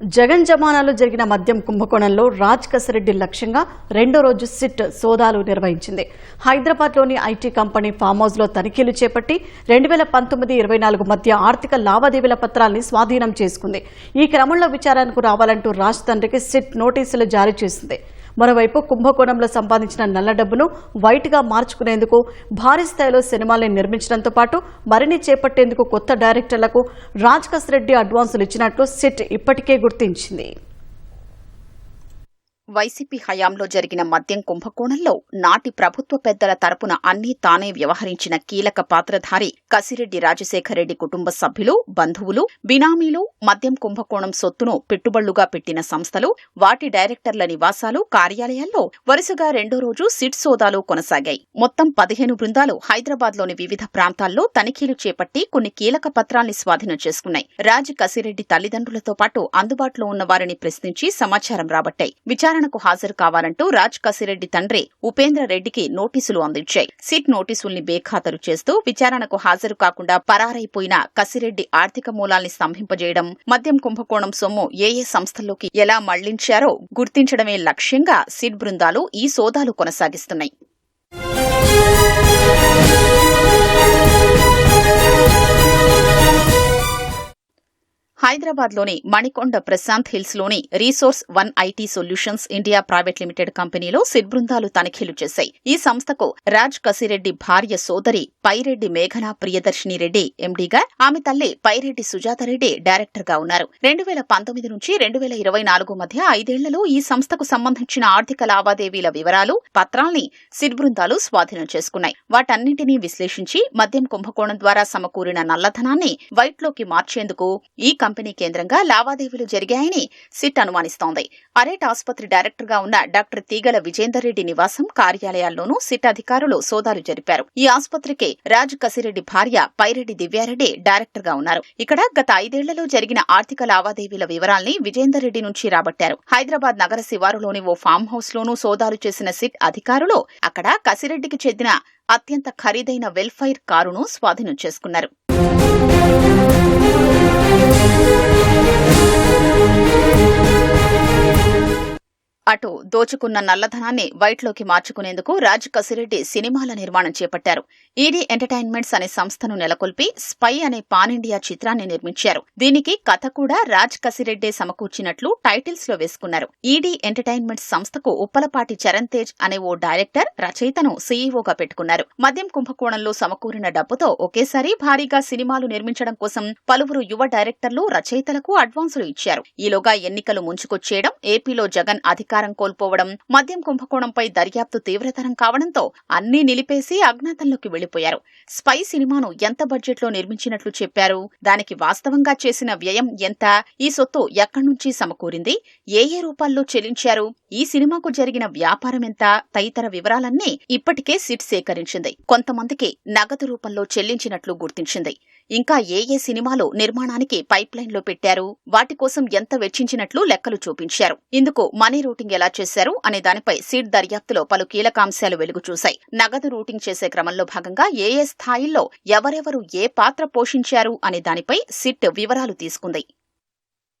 జగన్ జమానాలో జరిగిన మద్యం కుంభకోణంలో రాజ్ కసిరెడ్డి లక్ష్యంగా రెండో రోజు సిట్ సోదాలు నిర్వహించింది. హైదరాబాద్లోని ఐటీ కంపెనీ ఫామ్ హౌస్లో తనిఖీలు చేపట్టి రెండు వేల పంతొమ్మిది ఇరవై నాలుగు మధ్య ఆర్థిక లావాదేవీల పత్రాల్ని స్వాధీనం చేసుకుంది. ఈ క్రమంలో విచారణకు రావాలంటూ రాజ్ తండ్రికి సిట్ నోటీసులు జారీ చేసింది. మరోవైపు కుంభకోణంలో సంపాదించిన నల్ల డబ్బును వైట్గా మార్చుకునేందుకు భారీ స్థాయిలో సినిమాల్ని నిర్మించడంతో పాటు మరిన్ని చేపట్టేందుకు కొత్త డైరెక్టర్లకు రాజ్ కసిరెడ్డి అడ్వాన్సులు ఇచ్చినట్లు సిట్ ఇప్పటికే గుర్తించింది. వైసీపీ హయాంలో జరిగిన మద్యం కుంభకోణంలో నాటి ప్రభుత్వ పెద్దల తరపున అన్నీ తానే వ్యవహరించిన కీలక పాత్రధారి కసిరెడ్డి రాజశేఖరరెడ్డి కుటుంబ సభ్యులు బంధువులు బినామీలు మద్యం కుంభకోణం సొత్తును పెట్టుబడులుగా పెట్టిన సంస్థలు వాటి డైరెక్టర్ల నివాసాలు కార్యాలయాల్లో వరుసగా రెండో రోజు సిట్ సోదాలు కొనసాగాయి. మొత్తం పదిహేను బృందాలు హైదరాబాద్లోని వివిధ ప్రాంతాల్లో తనిఖీలు చేపట్టి కొన్ని కీలక పత్రాల్ని స్వాధీనం చేసుకున్నాయి. రాజ్ కసిరెడ్డి తల్లిదండ్రులతో పాటు అందుబాటులో ఉన్న వారిని ప్రశ్నించి సమాచారం రాబట్టాయి. విచారణకు హాజరు కావాలంటూ రాజ్ కసిరెడ్డి తండ్రి ఉపేంద్ర రెడ్డికి నోటీసులు అందించాయి. సిట్ నోటీసుల్ని బేఖాతరు చేస్తూ విచారణకు హాజరు కాకుండా పరారైపోయిన కసిరెడ్డి ఆర్థిక మూలాల్ని స్తంభింపజేయడం మద్యం కుంభకోణం సొమ్ము ఏ ఏ సంస్థల్లోకి ఎలా మళ్ళించారో గుర్తించడమే లక్ష్యంగా సిట్ బృందాలు ఈ సోదాలు కొనసాగిస్తున్నాయి. హైదరాబాద్లోని Manikonda Prashant హిల్స్లోని resource one IT solutions India private limited కంపెనీలో సిట్ బృందాలు తనిఖీలు చేశాయి. ఈ సంస్థకు రాజ్ కసిరెడ్డి భార్య సోదరి పైరెడ్డి మేఘనా ప్రియదర్శిని రెడ్డి ఎండీగా ఆమె తల్లి పైరెడ్డి సుజాతారెడ్డి డైరెక్టర్గా ఉన్నారు. రెండు వేల పంతొమ్మిది నుంచి రెండు వేల ఇరవై నాలుగు మధ్య ఐదేళ్ళలో ఈ సంస్థకు సంబంధించిన ఆర్థిక లావాదేవీల వివరాలు పత్రాల్ని సిట్ బృందాలు స్వాధీనం చేసుకున్నాయి. వాటన్నింటినీ విశ్లేషించి మద్యం కుంభకోణం ద్వారా సమకూరిన నల్లధనాన్ని వైట్లోకి మార్చేందుకు ఈ కంపెనీ కేంద్రంగా లావాదేవీలు జరిగాయని సిట్ అనుమానిస్తోంది. అరేట్ ఆసుపత్రి డైరెక్టర్గా ఉన్న డాక్టర్ తీగల విజేందర్ రెడ్డి నివాసం కార్యాలయాల్లోనూ సిట్ అధికారులు సోదాలు జరిపారు. ఈ ఆసుపత్రికి రాజ్ కసిరెడ్డి భార్య పైరెడ్డి దివ్యారెడ్డి డైరెక్టర్గా ఉన్నారు. ఇక్కడ గత ఐదేళ్ళలో జరిగిన ఆర్థిక లావాదేవీల వివరాల్ని విజేందర్ రెడ్డి నుంచి రాబట్టారు. హైదరాబాద్ నగర శివారులోని ఓ ఫామ్ హౌస్ లోనూ సోదాలు చేసిన సిట్ అధికారులు అక్కడ కసిరెడ్డికి చెందిన అత్యంత ఖరీదైన వెల్ఫైర్ కారును స్వాధీనం చేసుకున్నారు. అటు దోచుకున్న నల్లధనాన్ని వైట్లోకి మార్చుకునేందుకు రాజ్ కసిరెడ్డి సినిమాల నిర్మాణం చేపట్టారు. ఈడీ ఎంటర్టైన్మెంట్స్ అనే సంస్థను నెలకొల్పి స్పై అనే పాన్ ఇండియా చిత్రాన్ని నిర్మించారు. దీనికి కథ కూడా రాజ్ కసిరెడ్డే సమకూర్చినట్లు టైటిల్స్లో వేసుకున్నారు. ఈడీ ఎంటర్టైన్మెంట్స్ సంస్థకు ఉప్పలపాటి చరణ్ తేజ్ అనే ఓ డైరెక్టర్ రచయితను సీఈఓగా పెట్టుకున్నారు. మద్యం కుంభకోణంలో సమకూరిన డబ్బుతో ఒకేసారి భారీగా సినిమాలు నిర్మించడం కోసం పలువురు యువ డైరెక్టర్లు రచయితలకు అడ్వాన్సులు ఇచ్చారు. ఈలోగా ఎన్నికలు ముంచుకొచ్చేయడం ఏపీలో జగన్ అధికారం కోల్పోవడం మద్యం కుంభకోణంపై దర్యాప్తు తీవ్రతరం కావడంతో అన్నీ నిలిపేసి అజ్ఞాతంలోకి వెళ్ళిపోయారు స్పై సినిమాను ఎంత బడ్జెట్లో నిర్మించినట్లు చెప్పారు? దానికి వాస్తవంగా చేసిన వ్యయం ఎంత? ఈ సొత్తు ఎక్కడి నుంచి సమకూరింది? ఏ ఏ రూపాల్లో చెల్లించారు? ఈ సినిమాకు జరిగిన వ్యాపారం ఎంత? తదితర వివరాలన్నీ ఇప్పటికే సిట్ సేకరించింది. కొంతమందికి నగదు రూపంలో చెల్లించినట్లు గుర్తించింది. ఇంకా ఏ ఏ సినిమాలు నిర్మాణానికి పైప్ లైన్లో పెట్టారు? వాటి కోసం ఎంత వెచ్చించినట్లు లెక్కలు చూపించారు. ఇందుకు మనీ రూటింగ్ ఎలా చేశారు అనే దానిపై సీట్ దర్యాప్తులో పలు కీలకాంశాలు వెలుగు చూశాయి నగదు రూటింగ్ చేసే క్రమంలో భాగంగా ఏ ఏ స్థాయిల్లో ఎవరెవరు ఏ పాత్ర పోషించారు అనే దానిపై సిట్ వివరాలు తీసుకుంది.